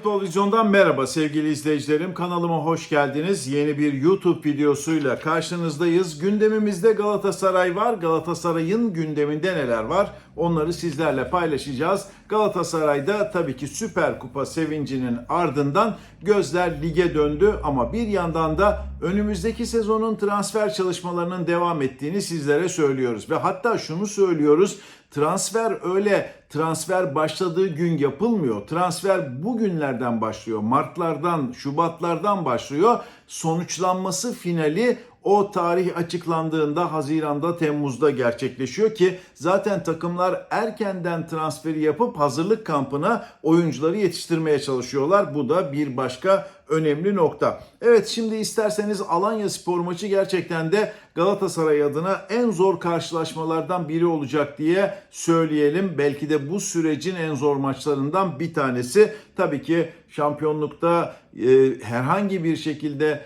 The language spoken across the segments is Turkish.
Futbol Vizyon'dan merhaba sevgili izleyicilerim. Kanalıma hoş geldiniz. Yeni bir YouTube videosuyla karşınızdayız. Gündemimizde Galatasaray var. Galatasaray'ın gündeminde neler var? Onları sizlerle paylaşacağız. Galatasaray'da tabii ki Süper Kupa sevincinin ardından gözler lige döndü ama bir yandan da önümüzdeki sezonun transfer çalışmalarının devam ettiğini sizlere söylüyoruz ve hatta şunu söylüyoruz. Transfer öyle transfer başladığı gün yapılmıyor. Transfer bugünlerden başlıyor. Martlardan, Şubatlardan başlıyor. Sonuçlanması finali o tarih açıklandığında Haziran'da Temmuz'da gerçekleşiyor ki zaten takımlar erkenden transferi yapıp hazırlık kampına oyuncuları yetiştirmeye çalışıyorlar. Bu da bir başka önemli nokta. Evet şimdi isterseniz Alanya Spor maçı gerçekten de Galatasaray adına en zor karşılaşmalardan biri olacak diye söyleyelim. Belki de bu sürecin en zor maçlarından bir tanesi. Tabii ki şampiyonlukta e, herhangi bir şekilde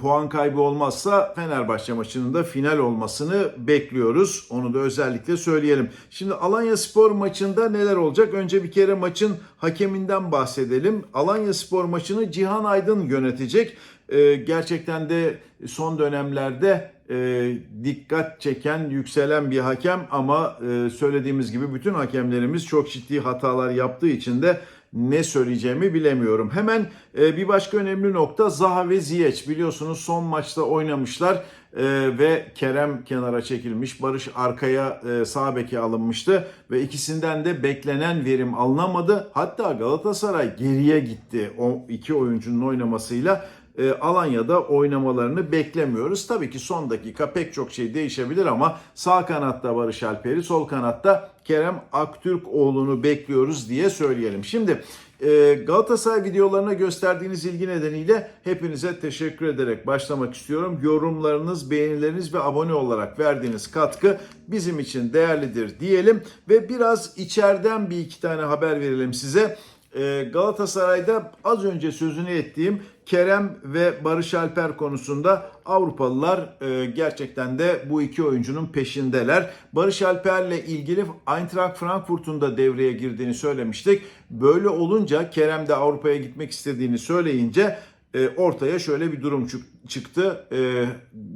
puan kaybı olmazsa Fenerbahçe maçının da final olmasını bekliyoruz. Onu da özellikle söyleyelim. Şimdi Alanya Spor maçında neler olacak? Önce bir kere maçın hakeminden bahsedelim. Alanya Spor maçını Cihan Aydın yönetecek. E, gerçekten de son dönemlerde e, dikkat çeken, yükselen bir hakem ama e, söylediğimiz gibi bütün hakemlerimiz çok ciddi hatalar yaptığı için de ne söyleyeceğimi bilemiyorum. Hemen e, bir başka önemli nokta Zaha ve Ziyech. Biliyorsunuz son maçta oynamışlar e, ve Kerem kenara çekilmiş. Barış arkaya e, sağ beke alınmıştı ve ikisinden de beklenen verim alınamadı. Hatta Galatasaray geriye gitti o iki oyuncunun oynamasıyla. E, Alanya'da oynamalarını beklemiyoruz. Tabii ki son dakika pek çok şey değişebilir ama sağ kanatta Barış Alper'i, sol kanatta Kerem Aktürkoğlu'nu bekliyoruz diye söyleyelim. Şimdi e, Galatasaray videolarına gösterdiğiniz ilgi nedeniyle hepinize teşekkür ederek başlamak istiyorum. Yorumlarınız, beğenileriniz ve abone olarak verdiğiniz katkı bizim için değerlidir diyelim ve biraz içeriden bir iki tane haber verelim size. E, Galatasaray'da az önce sözünü ettiğim Kerem ve Barış Alper konusunda Avrupalılar e, gerçekten de bu iki oyuncunun peşindeler. Barış Alper'le ilgili Eintracht Frankfurt'un da devreye girdiğini söylemiştik. Böyle olunca Kerem de Avrupa'ya gitmek istediğini söyleyince e, ortaya şöyle bir durum çıktı. E,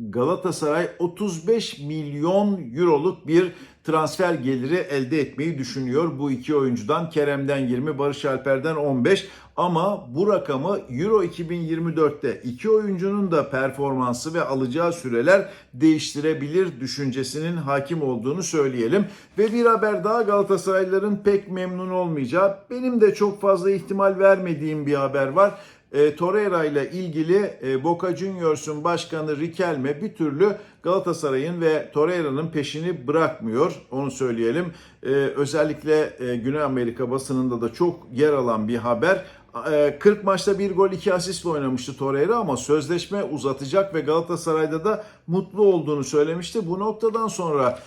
Galatasaray 35 milyon euroluk bir transfer geliri elde etmeyi düşünüyor bu iki oyuncudan. Kerem'den 20, Barış Alper'den 15 ama bu rakamı Euro 2024'te iki oyuncunun da performansı ve alacağı süreler değiştirebilir düşüncesinin hakim olduğunu söyleyelim. Ve bir haber daha Galatasaraylıların pek memnun olmayacağı, benim de çok fazla ihtimal vermediğim bir haber var e, Torreira ile ilgili e, Boca Juniors'un başkanı Riquelme bir türlü Galatasaray'ın ve Torreira'nın peşini bırakmıyor. Onu söyleyelim. E, özellikle e, Güney Amerika basınında da çok yer alan bir haber. 40 maçta bir gol iki asistle oynamıştı Torreira ama sözleşme uzatacak ve Galatasaray'da da mutlu olduğunu söylemişti. Bu noktadan sonra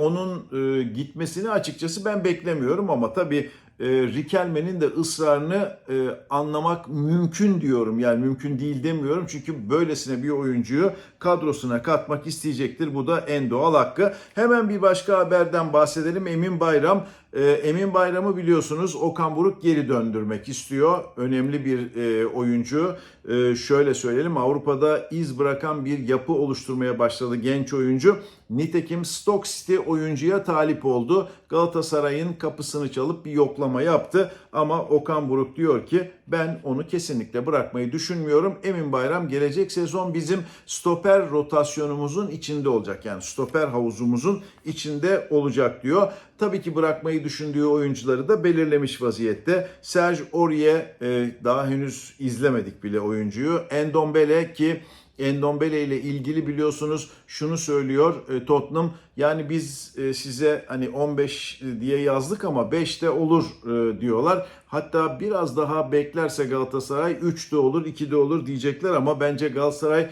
onun gitmesini açıkçası ben beklemiyorum ama tabii e, Rikelme'nin de ısrarını e, anlamak mümkün diyorum. Yani mümkün değil demiyorum. Çünkü böylesine bir oyuncuyu kadrosuna katmak isteyecektir. Bu da en doğal hakkı. Hemen bir başka haberden bahsedelim. Emin Bayram e, Emin Bayram'ı biliyorsunuz Okan Buruk geri döndürmek istiyor. Önemli bir e, oyuncu. E, şöyle söyleyelim Avrupa'da iz bırakan bir yapı oluşturmaya başladı genç oyuncu. Nitekim Stoke City oyuncuya talip oldu. Galatasaray'ın kapısını çalıp bir yoklama yaptı. Ama Okan Buruk diyor ki ben onu kesinlikle bırakmayı düşünmüyorum. Emin Bayram gelecek sezon bizim stoper rotasyonumuzun içinde olacak. Yani stoper havuzumuzun içinde olacak diyor. Tabii ki bırakmayı düşündüğü oyuncuları da belirlemiş vaziyette. Serge Aurier e, daha henüz izlemedik bile oyuncuyu. Endombele ki Endombele ile ilgili biliyorsunuz şunu söylüyor e, Tottenham. Yani biz e, size hani 15 diye yazdık ama 5 de olur e, diyorlar. Hatta biraz daha beklerse Galatasaray 3 de olur 2 de olur diyecekler ama bence Galatasaray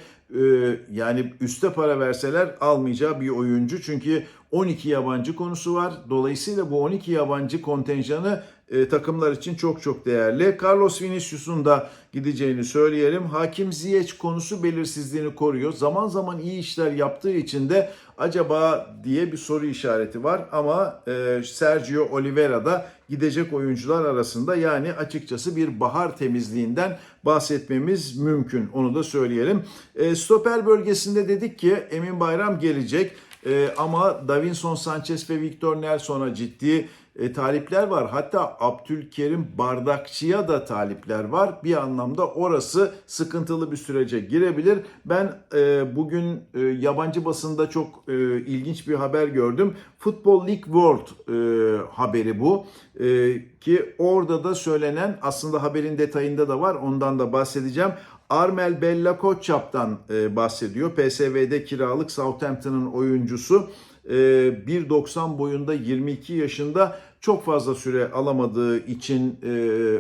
yani üste para verseler almayacağı bir oyuncu. Çünkü 12 yabancı konusu var. Dolayısıyla bu 12 yabancı kontenjanı e, takımlar için çok çok değerli. Carlos Vinicius'un da gideceğini söyleyelim. Hakim Ziyech konusu belirsizliğini koruyor. Zaman zaman iyi işler yaptığı için de acaba diye bir soru işareti var ama e, Sergio Oliveira da gidecek oyuncular arasında yani açıkçası bir bahar temizliğinden bahsetmemiz mümkün. Onu da söyleyelim. E, stoper bölgesinde dedik ki Emin Bayram gelecek. E, ama Davinson Sanchez ve Victor Nelson'a ciddi e, talipler var. Hatta Abdülkerim Bardakçı'ya da talipler var. Bir anlamda orası sıkıntılı bir sürece girebilir. Ben e, bugün e, yabancı basında çok e, ilginç bir haber gördüm. Football League World e, haberi bu. E, ki orada da söylenen aslında haberin detayında da var. Ondan da bahsedeceğim. Armel Bella Koçap'tan e, bahsediyor. PSV'de kiralık Southampton'ın oyuncusu. E, 1.90 boyunda 22 yaşında çok fazla süre alamadığı için e,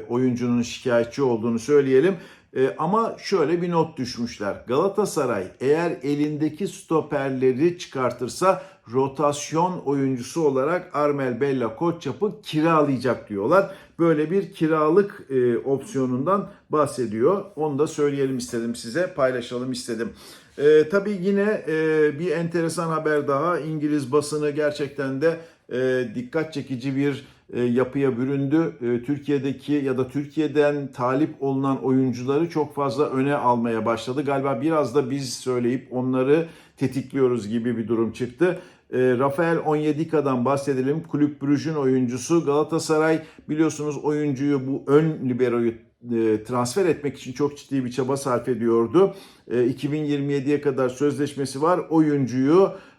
oyuncunun şikayetçi olduğunu söyleyelim. E, ama şöyle bir not düşmüşler. Galatasaray eğer elindeki stoperleri çıkartırsa rotasyon oyuncusu olarak Armel Bella Koçap'ı kiralayacak diyorlar. Böyle bir kiralık e, opsiyonundan bahsediyor. Onu da söyleyelim istedim size, paylaşalım istedim. E, tabii yine e, bir enteresan haber daha. İngiliz basını gerçekten de e, dikkat çekici bir yapıya büründü. E, Türkiye'deki ya da Türkiye'den talip olunan oyuncuları çok fazla öne almaya başladı. Galiba biraz da biz söyleyip onları tetikliyoruz gibi bir durum çıktı. E, Rafael Onyedika'dan bahsedelim. Kulüp Brugge'ün oyuncusu. Galatasaray biliyorsunuz oyuncuyu bu ön liberoyu e, transfer etmek için çok ciddi bir çaba sarf ediyordu. E, 2027'ye kadar sözleşmesi var. Oyuncuyu e,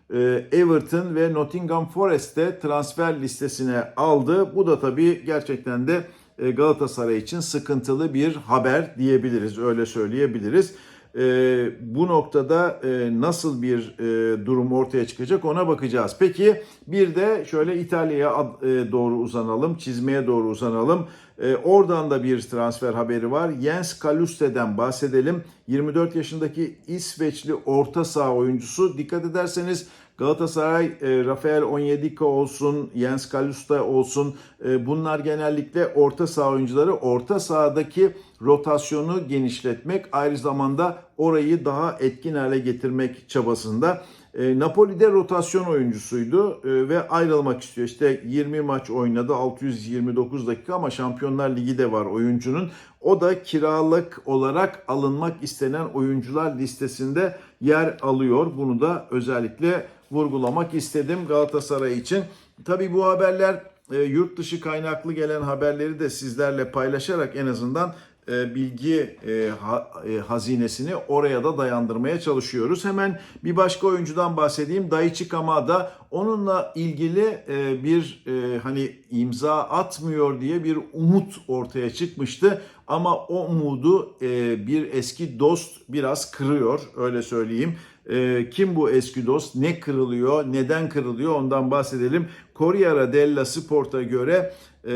Everton ve Nottingham Forest'te transfer listesine aldı. Bu da tabii gerçekten de e, Galatasaray için sıkıntılı bir haber diyebiliriz. Öyle söyleyebiliriz. E, bu noktada e, nasıl bir e, durum ortaya çıkacak ona bakacağız. Peki bir de şöyle İtalya'ya e, doğru uzanalım, çizmeye doğru uzanalım. E, oradan da bir transfer haberi var. Jens Kaluste'den bahsedelim. 24 yaşındaki İsveçli orta saha oyuncusu. Dikkat ederseniz Galatasaray, e, Rafael Onyedika olsun, Jens Kalusta olsun e, bunlar genellikle orta saha oyuncuları. Orta sahadaki rotasyonu genişletmek, aynı zamanda orayı daha etkin hale getirmek çabasında. E, Napoli'de rotasyon oyuncusuydu e, ve ayrılmak istiyor. İşte 20 maç oynadı, 629 dakika ama Şampiyonlar Ligi de var oyuncunun. O da kiralık olarak alınmak istenen oyuncular listesinde yer alıyor. Bunu da özellikle vurgulamak istedim Galatasaray için. Tabii bu haberler e, yurt dışı kaynaklı gelen haberleri de sizlerle paylaşarak en azından bilgi e, e, hazinesini oraya da dayandırmaya çalışıyoruz. Hemen bir başka oyuncudan bahsedeyim. Daichi Kamada onunla ilgili e, bir e, hani imza atmıyor diye bir umut ortaya çıkmıştı. Ama o umudu e, bir eski dost biraz kırıyor öyle söyleyeyim. E, kim bu eski dost? Ne kırılıyor? Neden kırılıyor? Ondan bahsedelim. Corriere della Sport'a göre e,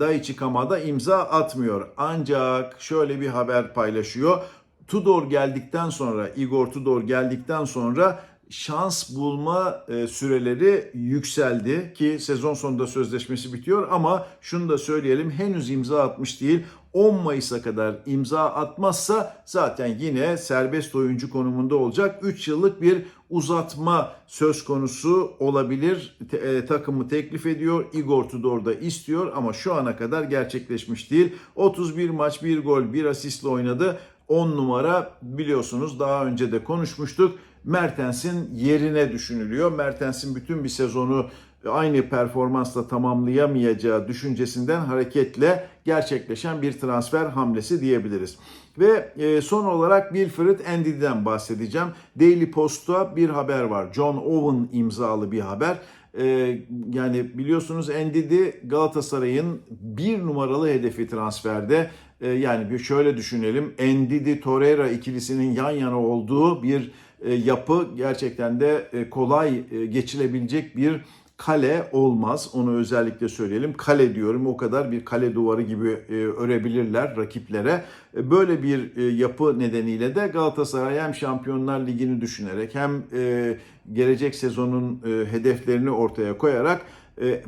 Daichi Kamada imza atmıyor. Ancak şöyle bir haber paylaşıyor. Tudor geldikten sonra, Igor Tudor geldikten sonra şans bulma e, süreleri yükseldi ki sezon sonunda sözleşmesi bitiyor ama şunu da söyleyelim henüz imza atmış değil. 10 Mayıs'a kadar imza atmazsa zaten yine serbest oyuncu konumunda olacak. 3 yıllık bir uzatma söz konusu olabilir. Te, e, takımı teklif ediyor. Igor Tudor da istiyor ama şu ana kadar gerçekleşmiş değil. 31 maç 1 gol 1 asistle oynadı. 10 numara biliyorsunuz daha önce de konuşmuştuk. Mertens'in yerine düşünülüyor. Mertens'in bütün bir sezonu aynı performansla tamamlayamayacağı düşüncesinden hareketle gerçekleşen bir transfer hamlesi diyebiliriz. Ve e, son olarak Wilfred Ndidi'den bahsedeceğim. Daily Post'ta bir haber var. John Owen imzalı bir haber. E, yani biliyorsunuz Ndidi Galatasaray'ın bir numaralı hedefi transferde. E, yani şöyle düşünelim. Ndidi Torreira ikilisinin yan yana olduğu bir yapı gerçekten de kolay geçilebilecek bir kale olmaz. Onu özellikle söyleyelim. Kale diyorum o kadar bir kale duvarı gibi e, örebilirler rakiplere. E, böyle bir e, yapı nedeniyle de Galatasaray hem Şampiyonlar Ligi'ni düşünerek hem gelecek sezonun hedeflerini ortaya koyarak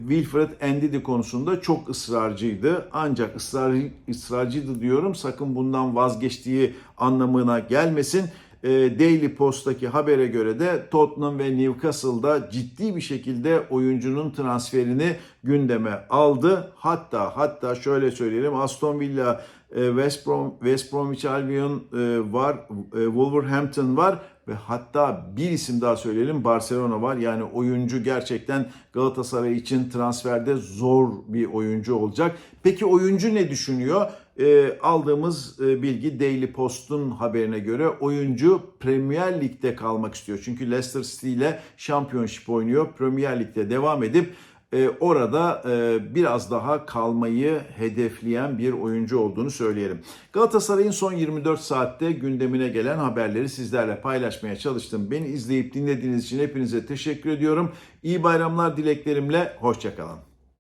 Wilfred Ndidi konusunda çok ısrarcıydı. Ancak ısrar, ısrarcıydı diyorum sakın bundan vazgeçtiği anlamına gelmesin. E, Daily Post'taki habere göre de Tottenham ve Newcastle'da ciddi bir şekilde oyuncunun transferini gündeme aldı. Hatta hatta şöyle söyleyelim Aston Villa, e, West, Brom, West Bromwich Albion e, var, e, Wolverhampton var ve hatta bir isim daha söyleyelim Barcelona var. Yani oyuncu gerçekten Galatasaray için transferde zor bir oyuncu olacak. Peki oyuncu ne düşünüyor? E, aldığımız e, bilgi Daily Post'un haberine göre oyuncu Premier Lig'de kalmak istiyor. Çünkü Leicester City ile Championship oynuyor. Premier Lig'de devam edip e, orada e, biraz daha kalmayı hedefleyen bir oyuncu olduğunu söyleyelim. Galatasaray'ın son 24 saatte gündemine gelen haberleri sizlerle paylaşmaya çalıştım. Beni izleyip dinlediğiniz için hepinize teşekkür ediyorum. İyi bayramlar dileklerimle, hoşçakalın.